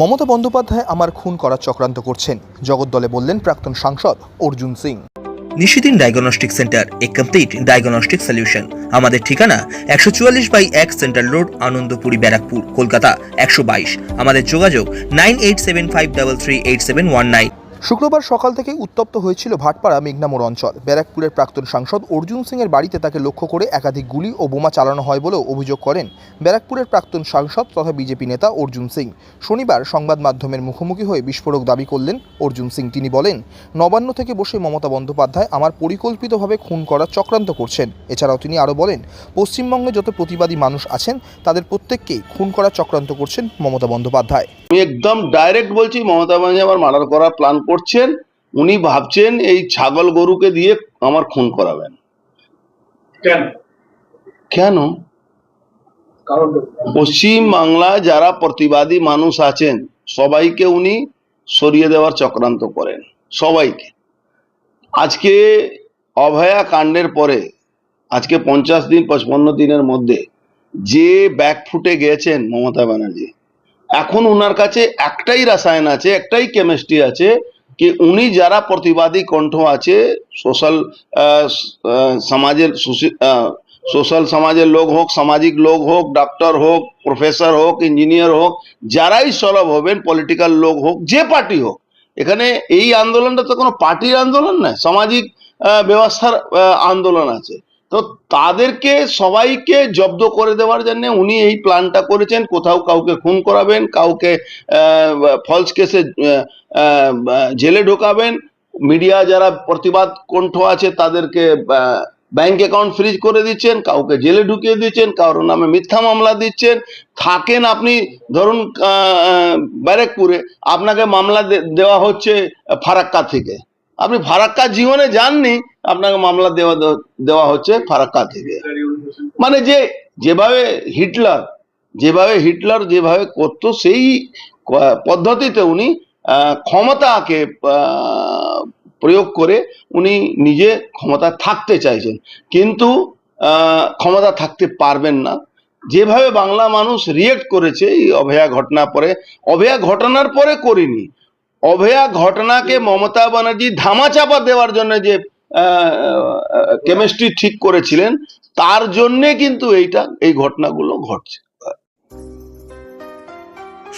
মমতা বন্দ্যোপাধ্যায় আমার খুন করার চক্রান্ত করছেন। জগদ্দলে বললেন প্রাক্তন সাংসদ অর্জুন সিং। নিশিদিন ডায়াগনস্টিক সেন্টার এ কমপ্লিট ডায়াগনস্টিক সলিউশন আমাদের ঠিকানা একশো চুয়াল্লিশ বাই এক সেন্ট্রাল রোড, আনন্দপুরি ব্যারাকপুর, কলকাতা, একশো বাইশ। আমাদের যোগাযোগ nine eight seven five double three eight seven one nine. শুক্রবার সকাল থেকে উত্তপ্ত হয়েছিল ভাটপাড়া মেঘনামোড় অঞ্চল। ব্যারাকপুরের প্রাক্তন সাংসদ অর্জুন সিংয়ের বাড়িতে তাকে লক্ষ্য করে একাধিক গুলি ও বোমা চালানো হয় বলেও অভিযোগ করেন ব্যারাকপুরের প্রাক্তন সাংসদ তথা বিজেপি নেতা অর্জুন সিং। শনিবার সংবাদ মাধ্যমের মুখোমুখি হয়ে বিস্ফোরক দাবি করলেন অর্জুন সিং। তিনি বলেন, নবান্ন থেকে বসে মমতা বন্দ্যোপাধ্যায় আমার পরিকল্পিতভাবে খুন করার চক্রান্ত করছেন। এছাড়াও তিনি আরও বলেন, পশ্চিমবঙ্গে যত প্রতিবাদী মানুষ আছেন, তাদের প্রত্যেককেই খুন করার চক্রান্ত করছেন মমতা বন্দ্যোপাধ্যায়। আমি একদম ডাইরেক্ট বলছি মমতা ব্যানার্জি আমার মার্ডার করার প্ল্যান করছেন। উনি ভাবছেন এই ছাগল গরুকে দিয়ে আমার খুন করাবেন। কেন? পশ্চিম বাংলায় যারা প্রতিবাদী মানুষ আছেন সবাইকে উনি সরিয়ে দেওয়ার চক্রান্ত করেন। সবাইকে। আজকে অভয়া কাণ্ডের পরে আজকে পঞ্চাশ দিন পঁচপন্ন দিনের মধ্যে যে ব্যাক ফুটে গেছেন মমতা ব্যানার্জি এখন ওনার কাছে একটাই রাসায়ন আছে, একটাই কেমিস্ট্রি আছে কি উনি যারা প্রতিবাদী কণ্ঠ আছে সোশ্যাল সমাজের সোশ্যাল সমাজের লোক হোক, সামাজিক লোক হোক ডক্টর হোক প্রফেসর হোক ইঞ্জিনিয়ার হোক, যারাই সরব হবেন পলিটিক্যাল লোক হোক, যে পার্টি হোক, এখানে এই আন্দোলনটা তো কোনো পার্টির আন্দোলন নয়, সামাজিক ব্যবস্থার আন্দোলন আছে। তো তাদেরকে সবাইকে জব্দ করে দেওয়ার জন্য উনি এই প্ল্যানটা করেছেন। কোথাও কাউকে খুন করাবেন, কাউকে ফলস কেসে জেলে ঢোকাবেন। মিডিয়া যারা প্রতিবাদ কণ্ঠ আছে তাদেরকে ব্যাংক অ্যাকাউন্ট ফ্রিজ করে দিচ্ছেন, কাউকে জেলে ঢুকিয়ে দিচ্ছেন, কারোর নামে মিথ্যা মামলা দিচ্ছেন। থাকেন আপনি, ধরুন ব্যারেকপুরে, আপনাকে মামলা দেওয়া হচ্ছে ফারাক্কা থেকে। আপনি ফারাক্কা জীবনে যাননি, আপনাকে মামলা দেওয়া দেওয়া হচ্ছে ফারাক্কা থেকে। মানে যে, যেভাবে হিটলার যেভাবে হিটলার যেভাবে করতো, সেই পদ্ধতিতে উনি ক্ষমতাকে প্রয়োগ করে উনি নিজে ক্ষমতা থাকতে চাইছেন। কিন্তু ক্ষমতা থাকতে পারবেন না। যেভাবে বাংলা মানুষ রিয়েক্ট করেছে এই অভয়া ঘটনা পরে, অভয়া ঘটনার পরে করিনি। অভয়া ঘটনাকে মমতা ব্যানার্জি ধামাচাপা দেওয়ার জন্য যে কেমিস্ট্রি ঠিক করেছিলেন, তার জন্যে কিন্তু এইটা, এই ঘটনাগুলো ঘটছে।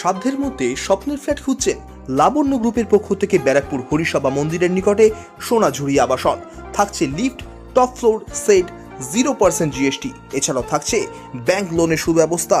সাধ্যের মধ্যে স্বপ্নের ফ্ল্যাট খুঁজছেন লাবণ্য গ্রুপের পক্ষ থেকে ব্যারাকপুর হরিসভা মন্দিরের নিকটে সোনাঝুরি আবাসন। থাকছে lift, top floor, set zero percent GST এছাড়াও থাকছে ব্যাংক লোনের সুব্যবস্থা।